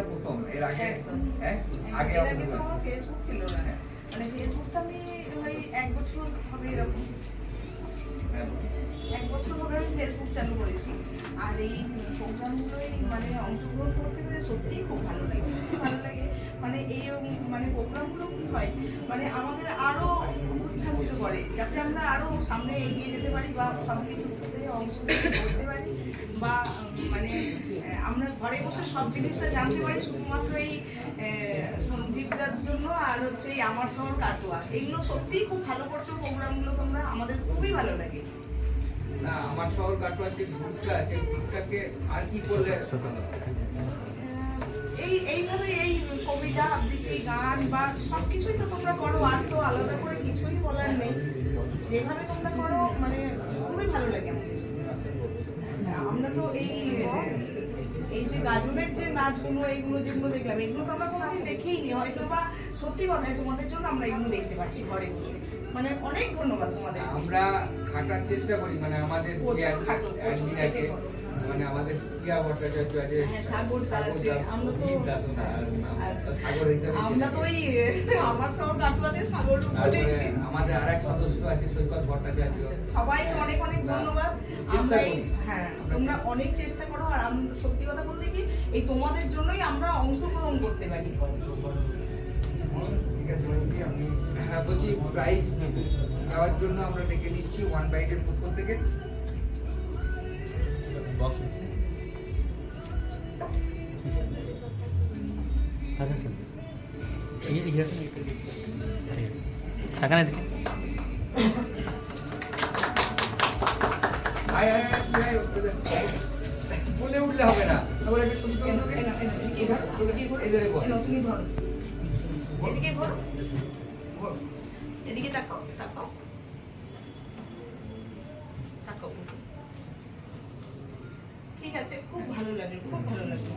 মানে প্রথম এর আগে? হ্যাঁ? আগে ফেসবুক ছিল না। মানে ফেসবুকটা আমি ওই এক বছর হবে এরকম। হ্যাঁ, এক বছর ধরে আমি ফেসবুক চালু করেছি। আর এই প্রোগ্রামগুলোই মানে অংশগ্রহণ করতে পেরে সত্যিই খুব ভালো লাগে। ভালো লাগে। মানে এই মানে প্রোগ্রামগুলো কি হয় মানে আমাদের আরও উচ্ছ্বাসিত করে। যাতে আমরা আরও সামনে এগিয়ে যেতে পারি বা সব কিছুতে অংশগ্রহণ করতে পারি বা মানে আমরা ঘরে বসে সব জিনিসটা জানতে পারি শুধুমাত্র এই সন্দীপদার জন্য আর হচ্ছে এই আমার শহর কাটোয়া। এগুলো সত্যিই খুব ভালো করছ প্রোগ্রামগুলো তোমরা আমাদের খুবই ভালো লাগে। না আমার শহর কাটোয়ার যে গ্রুপটা আছে গ্রুপটাকে আর কি করলে এই এইভাবে এই কবিতা আবৃত্তি গান বা সবকিছুই তো তোমরা করো আর তো আলাদা করে কিছুই বলার নেই। যেভাবে তোমরা করো মানে খুবই ভালো লাগে আমাদের। আমরা তো এই এই যে গাজনের যে নাচগুলো এইগুলো যেগুলো দেখলাম এগুলো তো আমরা কোনো আগে নি হয়তো বা সত্যি কথাই তোমাদের জন্য আমরা এগুলো দেখতে পাচ্ছি ঘরে বসে মানে অনেক ধন্যবাদ তোমাদের। আমরা খাটার চেষ্টা করি মানে আমাদের যে অ্যাডমিন আছে। মানে আমাদের প্রিয়া ভট্টাচার্য আছে হ্যাঁ, আছে, আমরা তো- না, আর আমরা সাগর আমরা তো ওই আমার সব কাটুয়াতে সাগর তারপরে বলেছি আমাদের সদস্য আছে সৈকত ভট্টাচার্য। সবাই অনেক অনেক ধন্যবাদ। আমরা হ্যাঁ তোমরা অনেক চেষ্টা করো আর সত্যি কথা বলতে কি এই তোমাদের জন্যই আমরা অংশগ্রহণ করতে পারি। ঠিক আছে আমি হ্যাঁ বলছি প্রাইজ দেওয়ার জন্য আমরা ডেকে নিচ্ছি ওয়ান বাইটের পক্ষ থেকে। এখানে দেখি আয় আয় আয়, তুই আয়, ওদের- বলে উঠলে হবে না। তারপরে একটু এদিকে ধরো, এদিকে ঠিক আছে খুব ভালো লাগে খুব ভালো লাগে